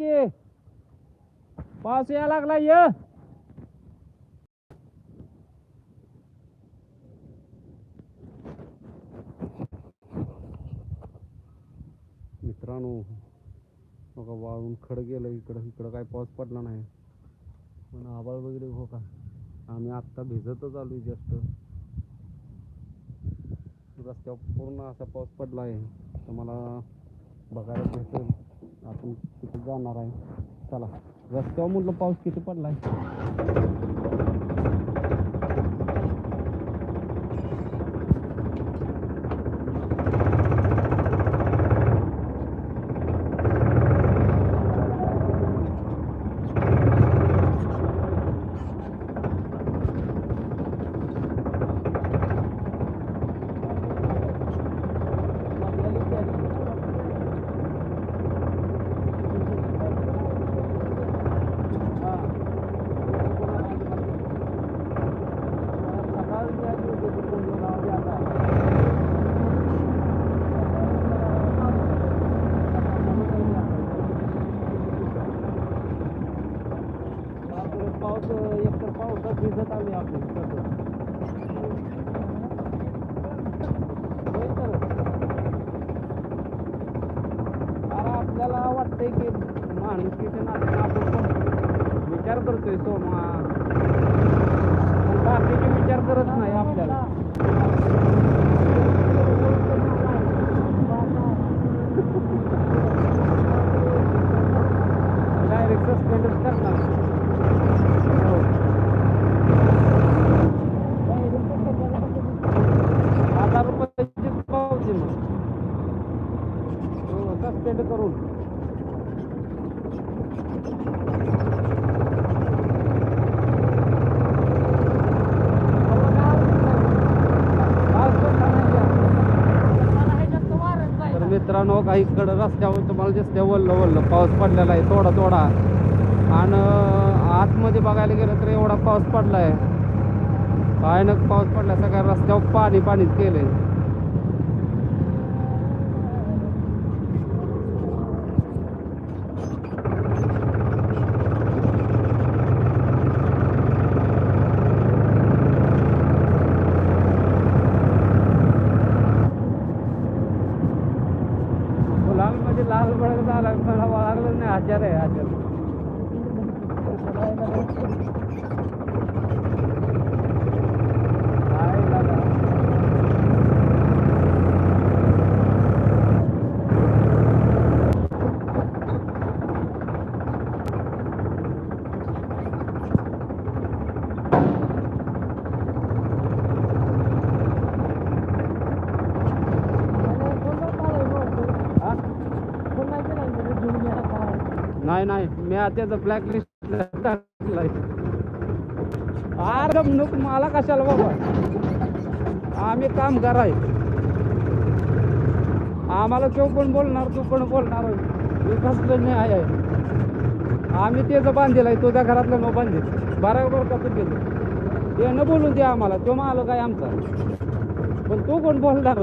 की. पाऊस यायला लागला ये. मित्रांनो बघा वाळून खड गेलं इकडं इकडं काय पाऊस पडला नाही. पण आबाळ वगैरे हो का? आम्ही आत्ता भिजतच आलो जस्ट रस्त्यावर पूर्ण असा पाऊस पडला आहे. तर मला बघायला भेटेल. आपण तिथे जाणार आहे. चला. रस्त्यावर म्हटलं पाऊस किती पडलाय? तर पावसात भिजत आले आपले अरे आपल्याला वाटतंय की माणुसकीच्या नात्याने आपण विचार करतोय सोमा. पण बाकीचे विचार करत नाही आपल्याला डायरेक्ट सस्पेंडच करणार हो. हजार रुपयाची पावती मग सस्पेंड करून तर मित्रांनो काही इकडं रस्त्यावर तुम्हाला दिसते वल्लं वल्ल पाऊस पडलेला आहे थोडा थोडा आणि आतमध्ये बघायला गेलं तर एवढा पाऊस पडला आहे भयानक पाऊस पडला सगळ्या रस्त्यावर पाणी पाणीच केलं आहे लागलं नाही हजार आहे हजार नाही नाही. मी आता ब्लॅक लिस्ट अरे म्हणून मला कशाला बाबा? आम्ही काम कराय. आम्हाला तो पण बोलणार तू पण बोलणार. मी कसलं नाही आहे? आम्ही त्याचं बांधलेलं आहे तुझ्या घरातलं मग बांधील. बरोबर कसं केलं ते न बोलून दे आम्हाला. तो मालक काय आमचा. पण तू कोण बोलणार?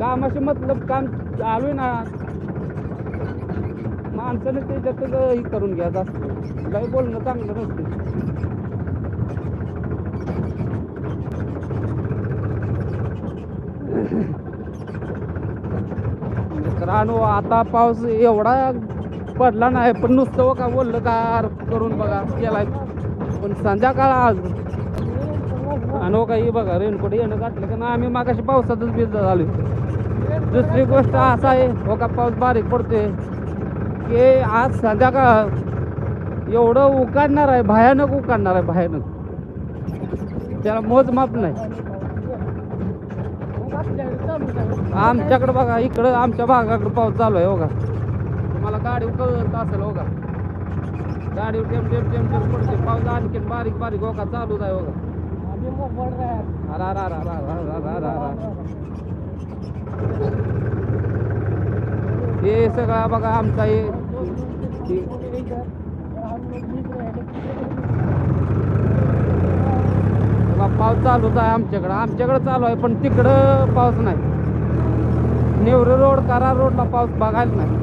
कामाशी मतलब काम चालू आहे ना. माणसाने त्याच्यातच हे करून घ्यायचं असतं काही बोलणं चांगलं नसते. मित्रांनो आता पाऊस एवढा पडला नाही पण नुसतं का बोललं गार करून बघा केलाय. पण संध्याकाळ आज. आणि हो काही बघा रेनकोट येणं घातलं का ना आम्ही मागाशी पावसातच भिजत झालो दुसरी गोष्ट असं आहे हो का पाऊस बारीक पडतोय. की आज संध्याकाळ एवढं उकाडणार आहे भयानक उकाडणार आहे भयानक त्याला मोजमाप नाही आमच्याकडे बघा इकडं आमच्या भागाकडे पाऊस चालू आहे बघा तुम्हाला गाडी कळत असेल बघा गाडी टेम टेम टेम टेम पडते पाऊस आणखीन बारीक बारीक ओका चालूच आहे हो अरे अरा सगळा बघा आमचा हे. हे- बघा, पाऊस चालूच आहे आमच्याकडं. आमच्याकडं चालू आहे पण तिकडं पाऊस नाही. नेवरे रोड करा रोडला पाऊस बघायला नाही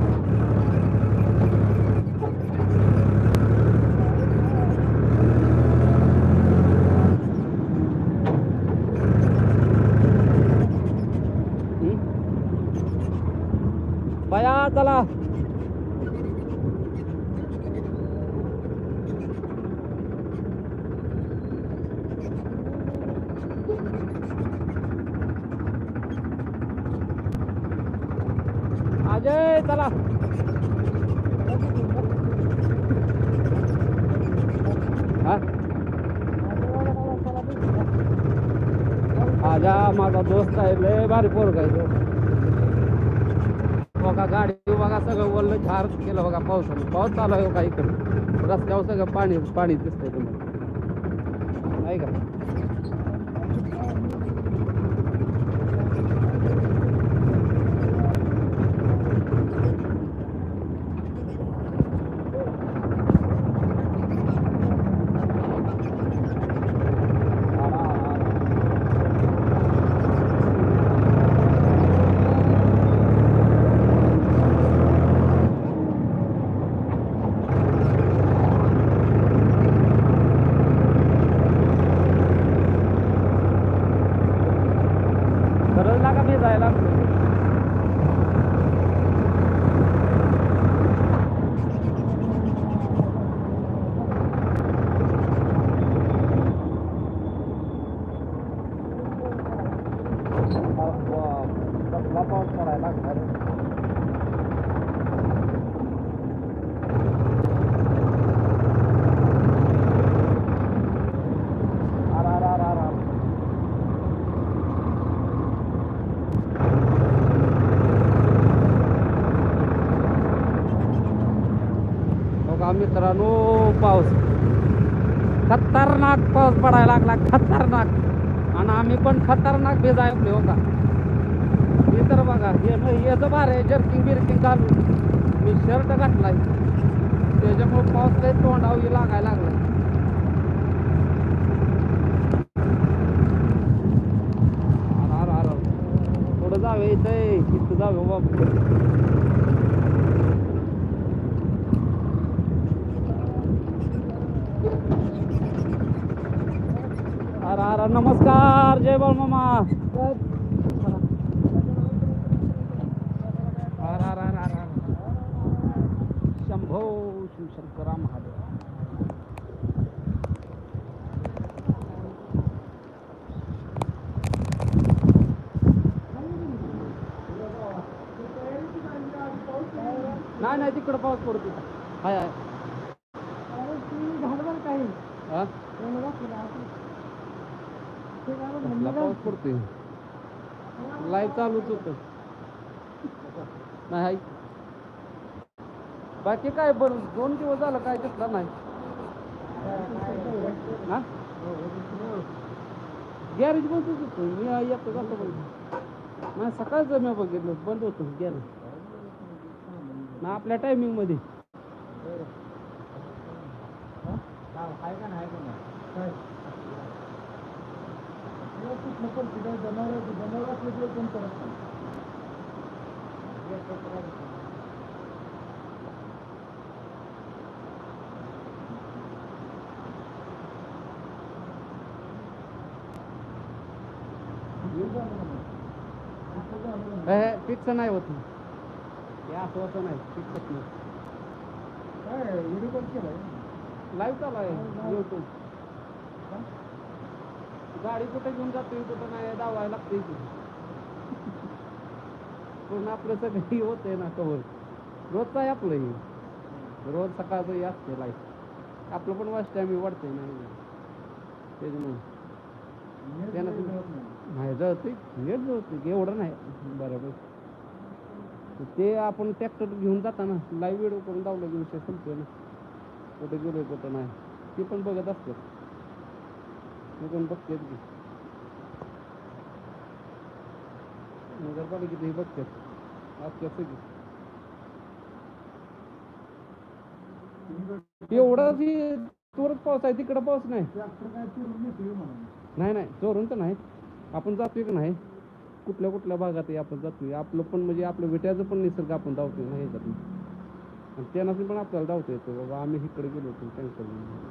बया चला अजय चला. आजा माझा दोस्त आहे लय भारी पोरग आहे तो. बघा गाडी बघा सगळं वल्ल झार केलं बघा पावसाने. पाऊस चालू आहे हो काही इकडे? रस्त्यावर सगळं पाणी पाणी दिसतंय तुम्हाला. नाही का? पाऊस पडायला लागला अरा अरा अरा बघा मित्रांनो पाऊस. खतरनाक पाऊस पडायला लागला खतरनाक. आणि आम्ही पण खतरनाक भिजायलो हो का? तर बघा. हे याचं भार आहे. जर्किंग बिर्किंग चालू मी शर्ट घातलाय. त्याच्यामुळे पाऊस लय तोंडावी लागायला लागलाय. अरे अरे थोडं जावे इथे? इथं जावे बाबा. अरे अरे नमस्कार. जय बाळ मामा अरे अरे अरे अरे अरे. शंभो शिवशंकरा महादेव. नाही नाही तिकडं पाऊस पडतो हाय हाय. पाऊस पडतोय. लाईव्ह चालूच होत. नाही हाय. बाकी काय बरं दोन दिवस झालं काय दिसला नाही. हा? गॅरेज बंद होतं मी येतो जातो बंद नाही सकाळचं मी बघितलं बंद होतो गॅरेज. ना आपल्या टायमिंगमध्ये. फिक्स नाही होत हे असं होतं नाही नाही. लाईव्ह चालू आहे युट्यूब गाडी कुठे घेऊन जातोय कुठं नाही दावायला लागते पण आपलं सगळं होतंय ना कवर रोजचं आहे आपलं हे. रोज सकाळचं हे असते लाईफ आपलं पण वाचते आम्ही वाढतंय ना. त्याच्यामुळे त्यानं नाही जळतंय हेच जळतंय एवढं नाही. बरोबर. ते आपण ट्रॅक्टर घेऊन जाताना लाईव्ह व्हिडिओ करून दावलं की विषय संपतोय ना. कुठे गेलोय कुठं नाही. ते पण बघत असतात. ते पण बघतात की. नगरपालिकेतही बघतात. असतात सगळी एवढा जी तोरच पाऊस आहे तिकडं पाऊस नाही. नाही नाही. चोरून तर नाही आपण जातोय का नाही? कुठल्या कुठल्या भागातही आपण जातोय. आपलं पण म्हणजे आपलं विट्याचं पण निसर्ग आपण धावतोय ना ह्याच्यात आणि त्यांना पण आपल्याला धावता येतो. बाबा आम्ही इकडे गेलो होतो त्यांच्याकडून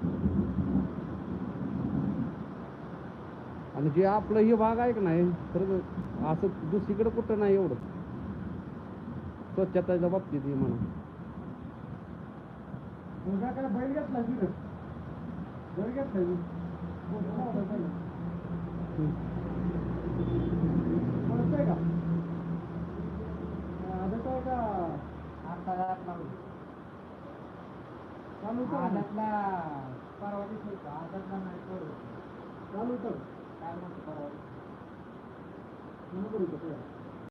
आणि जे आपलं हे भाग आहे का नाही तर असं दुसरीकडे कुठं नाही एवढं. स्वच्छता बाबतीत हे म्हणा. बैल घेतला बैल घेतला मी. पळतोय का आदत आहे का चालू तर का? म्हणतो परवा